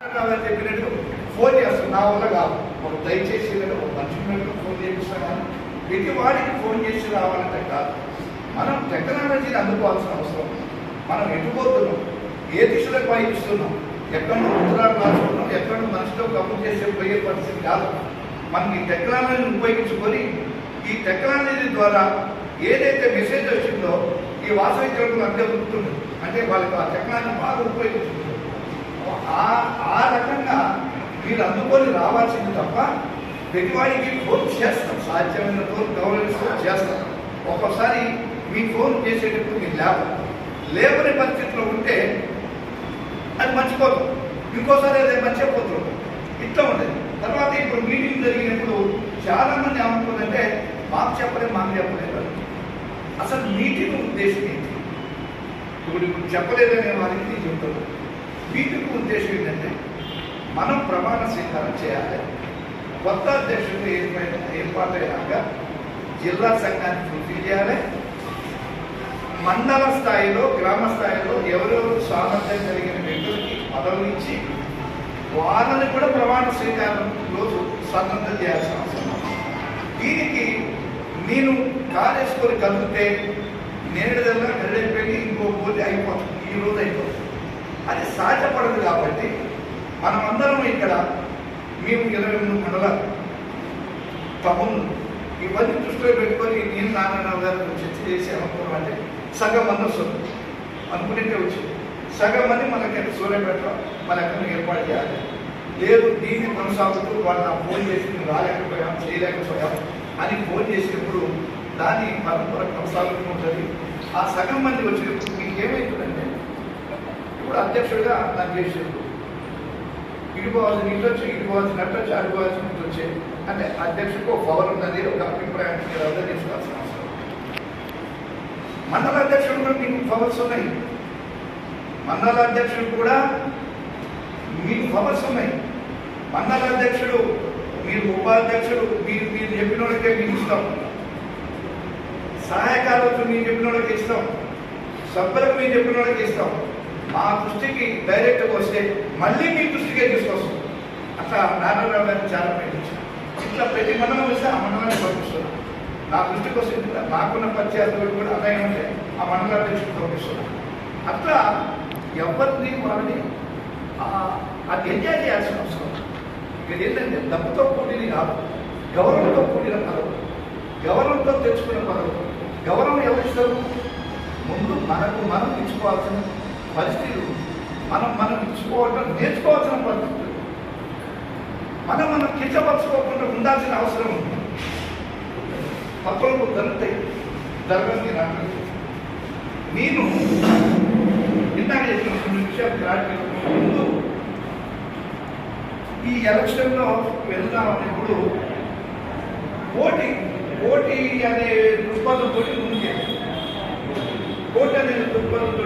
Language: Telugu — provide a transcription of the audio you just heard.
చెప్పినట్టు ఫోన్ చేస్తాను నా వల్ల కాదు. ఒక దయచేసి ఒక మనిషి ఫోన్ చేపిస్తాను కానీ ప్రతి వాడికి ఫోన్ చేసి రావాలంటే కాదు. మనం టెక్నాలజీని అందుకోవాల్సిన అవసరం. మనం ఎటుపోతున్నాం ఏ దిశలో పయనిస్తున్నాం? ఎక్కడ ఉత్తరాలు రాసుకున్నాం? ఎక్కడ మనిషితో కప్పు చేసే పోయే పరిస్థితి కాదు. మనం ఈ టెక్నాలజీని ఉపయోగించుకొని ఈ టెక్నాలజీ ద్వారా ఏదైతే మెసేజ్ వచ్చిందో ఈ వాసవికులకు మధ్య గుర్తుంది అంటే వాళ్ళకి ఆ టెక్నాలజీ బాగా ఉపయోగించుకుంటుంది ఆ రకంగా వీళ్ళు అందుకొని రావాల్సింది తప్ప ప్రతివాడికి ఫోన్ చేస్తాం. సాధ్యమైన ఫోన్ గౌరవిస్తూ చేస్తాం. ఒక్కోసారి మీ ఫోన్ చేసేటప్పుడు మీరు లేవు లేవని పరిస్థితిలో ఉంటే అది మర్చిపోతాం. ఇంకోసారి అదే మర్చిపోతున్నాం ఇట్లా ఉండేది. తర్వాత ఇప్పుడు మీటింగ్ జరిగినప్పుడు చాలా మంది ఏమనుకుందంటే మాకు చెప్పలేదు మాకు చెప్పలేదు అసలు మీటింగ్ ఉద్దేశం ఏంటి? ఇప్పుడు ఇప్పుడు చెప్పలేదనే వారికి నేను చెప్తాను. మీటింగ్ ఉద్దేశం ఏంటంటే మనం ప్రమాణ స్వీకారం చేయాలి. కొత్త అధ్యక్షుడు ఏర్పడిన ఏర్పాటైనాక జిల్లా సంఘాన్ని పూర్తి చేయాలి. మండల స్థాయిలో గ్రామ స్థాయిలో ఎవరెవరు సామర్థ్యం కలిగిన వ్యక్తులకి పదవులు ఇచ్చి వాళ్ళని కూడా ప్రమాణ స్వీకారం రోజు స్వతంత్రం చేయాల్సిన అవసరం దీనికి నేను కాలేసుకొని కలిపితే నేడుదల్లా పెట్టి ఇంకో పోటీ అయిపోతుంది. ఈ రోజు అయిపోతుంది. అది సాధ్యపడదు కాబట్టి మనమందరం ఇక్కడ మేము ఇరవై మూడు మండలాలు. తమ్ముళ్ళు ఇవన్నీ దృష్టిలో పెట్టుకొని నేను నారాయణరావు గారు చర్చ చేసి అనుకోవడం అంటే సగం మంది వస్తుంది వచ్చింది సగం మంది మనకి సూర్యపేట మన ఎక్కడ ఏర్పాటు చేయాలి. లేదు దీన్ని కొనసాగుతూ వాళ్ళు నా ఫోన్ చేసి రాలేకపోయాం చేయలేకపోయాం అని ఫోన్ చేసినప్పుడు దాన్ని పరంపర కొనసాగుతూ ఉంటుంది. ఆ సగం మంది వచ్చినప్పుడు మీకు ఏమవుతుందంటే కూడా అధ్యక్షుడిగా నాకు చేసేది ఇడిపోవాల్సిన వచ్చి ఇడిపోవాల్సిన నట్టు వచ్చి అడిపోవాల్సిన నీళ్ళు వచ్చే అంటే అధ్యక్షుడికి ఒక పవర్ ఉన్నది ఒక అభిప్రాయం మీరు అర్థం చేసుకోవాల్సిన అవసరం. మండల అధ్యక్షుడు కూడా మీకు పవర్స్ ఉన్నాయి. మండల అధ్యక్షుడు కూడా మీకు పవర్స్ ఉన్నాయి. మండల అధ్యక్షుడు మీరు ఉపాధ్యక్షుడు మీరు మీరు చెప్పిన వాళ్ళకే మీకు ఇస్తాం. సహాయకాలకు మీరు చెప్పిన వాళ్ళకి ఇస్తాం. సభ్యులకు మీరు చెప్పిన వాళ్ళకి ఇస్తాం. మా దృష్టికి డైరెక్ట్గా వస్తే మళ్ళీ మీ దృష్టికే తీసుకొస్తాం అట్లా నారాయణరావు గారిని చాలా ప్రయత్నించాం ఇట్లా ప్రతి మండలం వస్తే ఆ మండలాన్ని పంపిస్తున్నాం నా దృష్టికి వస్తే కూడా నాకున్న పరిచయాలు కూడా అన్నయ్య ఉంటే ఆ మండలాన్ని దృష్టికి పంపిస్తున్నాం అట్లా ఎవరిని వాళ్ళని ఆ- అది ఎంజాయ్ చేయాల్సిన అవసరం ఇక్కడ ఏంటంటే డబ్బుతో కూడిన కాదు గౌరవంతో కూడిన పదవు. గౌరవంతో తెచ్చుకున్న పదవు. గౌరవం ఎవరిస్తారు? ముందు మనకు మనం ఇచ్చుకోవాల్సిన పరిస్థితులు. మనం మనం ఇచ్చుకోవటం నేర్చుకోవాల్సిన పరిస్థితులు. మనం మనం కించపరచుకోకుండా ఉండాల్సిన అవసరం ఉంది. పక్కలకు దొరుకుతాయి జరగని నాకు నేను ఇందాక చెప్పిన కొన్ని విషయాలు గ్రాడ్యుయేట్ ముందు ఈ ఎలక్షన్లో వెళ్దామన్నప్పుడు పోటీ పోటీ అనే దృక్పథంతో ముందు పోటీ అనే దృక్పథంతో